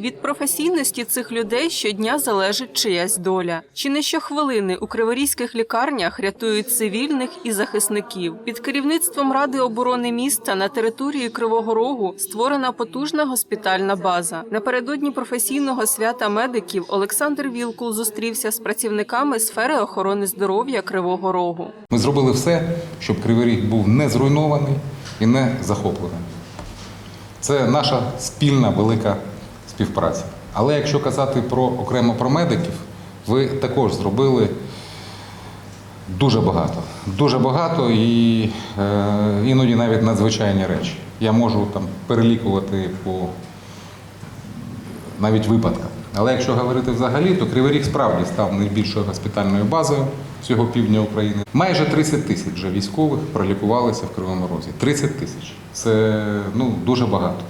Від професійності цих людей щодня залежить чиясь доля. Чи не щохвилини у криворізьких лікарнях рятують цивільних і захисників. Під керівництвом Ради оборони міста на території Кривого Рогу створена потужна госпітальна база. Напередодні професійного свята медиків Олександр Вілкул зустрівся з працівниками сфери охорони здоров'я Кривого Рогу. Ми зробили все, щоб Кривий Ріг був не зруйнований і не захоплений. Це наша спільна велика співпраця. Але якщо казати про окремо про медиків, ви також зробили дуже багато. Дуже багато і е, іноді навіть надзвичайні речі. Я можу там перелікувати по навіть випадкам. Але якщо говорити взагалі, то Кривий Ріг справді став найбільшою госпітальною базою всього півдня України. Майже 30 тисяч вже військових пролікувалися в Кривому Розі. 30 тисяч. Це ну, дуже багато.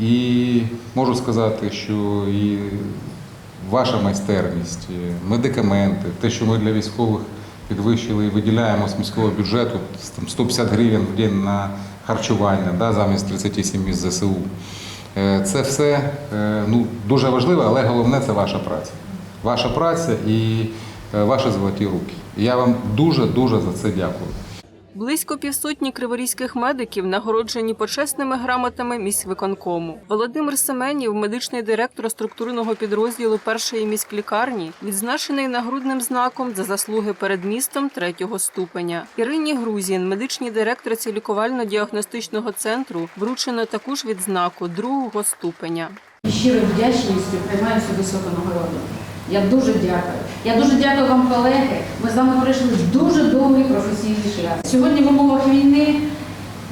І можу сказати, що і ваша майстерність, медикаменти, те, що ми для військових підвищили і виділяємо з міського бюджету там, 150 гривень в день на харчування да, замість 37 із ЗСУ. Е, Це все е, ну, дуже важливо, але головне це ваша праця. Ваша праця і е, ваші золоті руки. Я вам дуже-дуже за це дякую. Близько півсотні криворізьких медиків нагороджені почесними грамотами міськвиконкому. Володимир Семенів, медичний директор структурного підрозділу першої міськлікарні, відзначений нагрудним знаком за заслуги перед містом третього ступеня. Ірині Грузін, медичній директорці лікувально-діагностичного центру, вручено таку ж відзнаку другого ступеня. Щирою вдячністю приймаю цю високу нагороду. Я дуже дякую. Я дуже дякую вам, колеги. Ми з вами пройшли дуже довгий професійний шлях. Сьогодні в умовах війни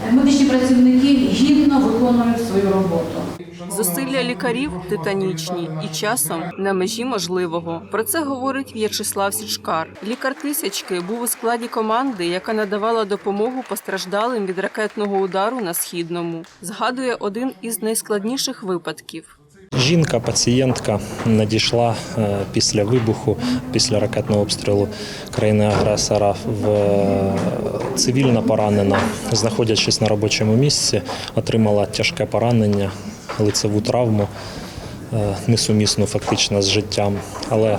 е, медичні працівники гідно виконують свою роботу. Зусилля лікарів титанічні і часом на межі можливого. Про це говорить В'ячеслав Січкар. Лікар тисячки був у складі команди, яка надавала допомогу постраждалим від ракетного удару на східному. Згадує один із найскладніших випадків. Жінка, пацієнтка надійшла е, після вибуху, після ракетного обстрілу країни-агресора в е, цивільна поранена, знаходячись на робочому місці, отримала тяжке поранення, лицеву травму, е, несумісну фактично з життям. Але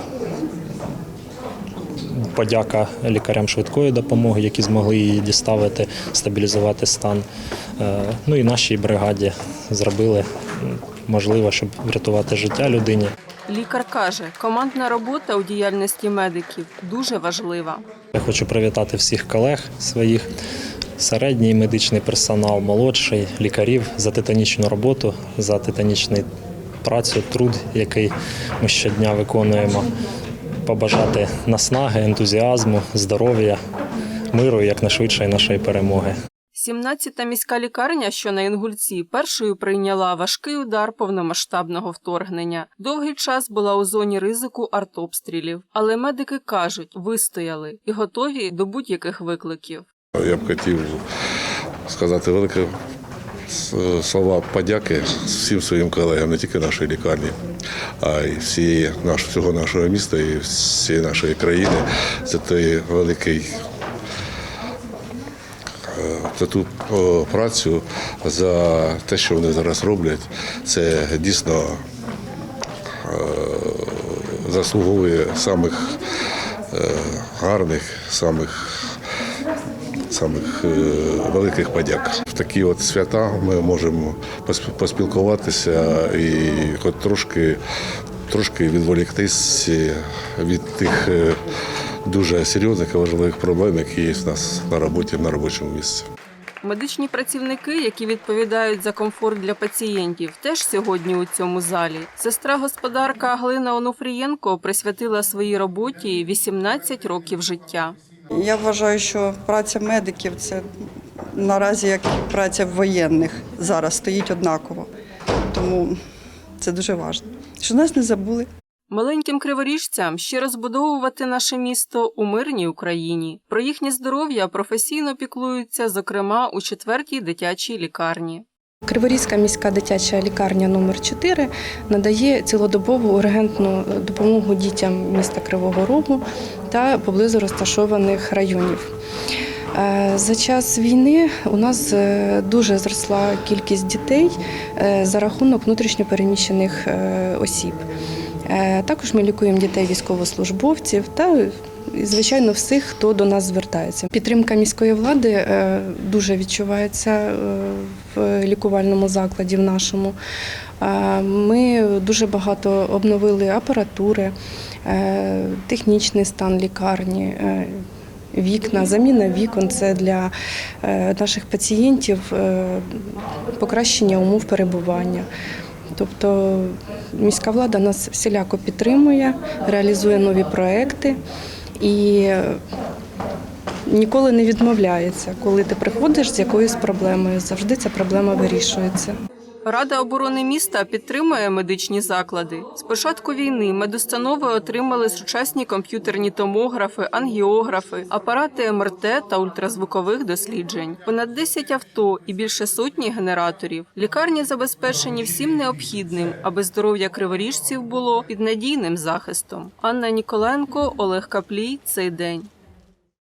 подяка лікарям швидкої допомоги, які змогли її діставити, стабілізувати стан. Ну і нашій бригаді зробили м, можливо, щоб врятувати життя людині. Лікар каже, командна робота у діяльності медиків дуже важлива. Я хочу привітати всіх колег своїх, середній медичний персонал, молодший, лікарів за титанічну роботу, за титанічний працю, труд, який ми щодня виконуємо. Побажати наснаги, ентузіазму, здоров'я, миру і якнайшвидшої нашої перемоги. 17-та міська лікарня, що на Інгульці, першою прийняла важкий удар повномасштабного вторгнення. Довгий час була у зоні ризику артобстрілів, але медики кажуть, вистояли і готові до будь-яких викликів. Я б хотів сказати велике слова подяки всім своїм колегам, не тільки нашої лікарні, а й всієї наш, всього нашого міста і всієї нашої країни за той великий. Е, За ту працю, за те, що вони зараз роблять, це дійсно е, заслуговує самих е, гарних, самих самих е, великих подяк. В такі от свята ми можемо пос- поспілкуватися і хоч трошки, трошки відволіктись від тих е, дуже серйозних і важливих проблем, які є в нас на роботі на робочому місці. Медичні працівники, які відповідають за комфорт для пацієнтів, теж сьогодні у цьому залі. Сестра господарка Глина Онуфрієнко присвятила своїй роботі 18 років життя. Я вважаю, що праця медиків це наразі як і праця воєнних зараз стоїть однаково. Тому це дуже важливо. Що нас не забули. Маленьким криворіжцям ще розбудовувати наше місто у мирній Україні. Про їхнє здоров'я професійно піклуються, зокрема у четвертій дитячій лікарні. Криворізька міська дитяча лікарня номер 4 надає цілодобову ургентну допомогу дітям міста Кривого Рогу та поблизу розташованих районів. Е, За час війни у нас е, дуже зросла кількість дітей е, за рахунок внутрішньопереміщених осіб. Е, Також ми лікуємо дітей військовослужбовців та і, звичайно всіх, хто до нас звертається. Підтримка міської влади е, дуже відчувається е, в лікувальному закладі в нашому. Ми дуже багато обновили апаратури, технічний стан лікарні. Вікна, заміна вікон це для наших пацієнтів покращення умов перебування. Тобто міська влада нас всіляко підтримує, реалізує нові проекти і ніколи не відмовляється. Коли ти приходиш з якоюсь проблемою, завжди ця проблема вирішується. Рада оборони міста підтримує медичні заклади. З початку війни медустанови отримали сучасні комп'ютерні томографи, ангіографи, апарати МРТ та ультразвукових досліджень, понад 10 авто і більше сотні генераторів. Лікарні забезпечені всім необхідним, аби здоров'я криворіжців було під надійним захистом. Анна Ніколенко, Олег Каплій. Цей день.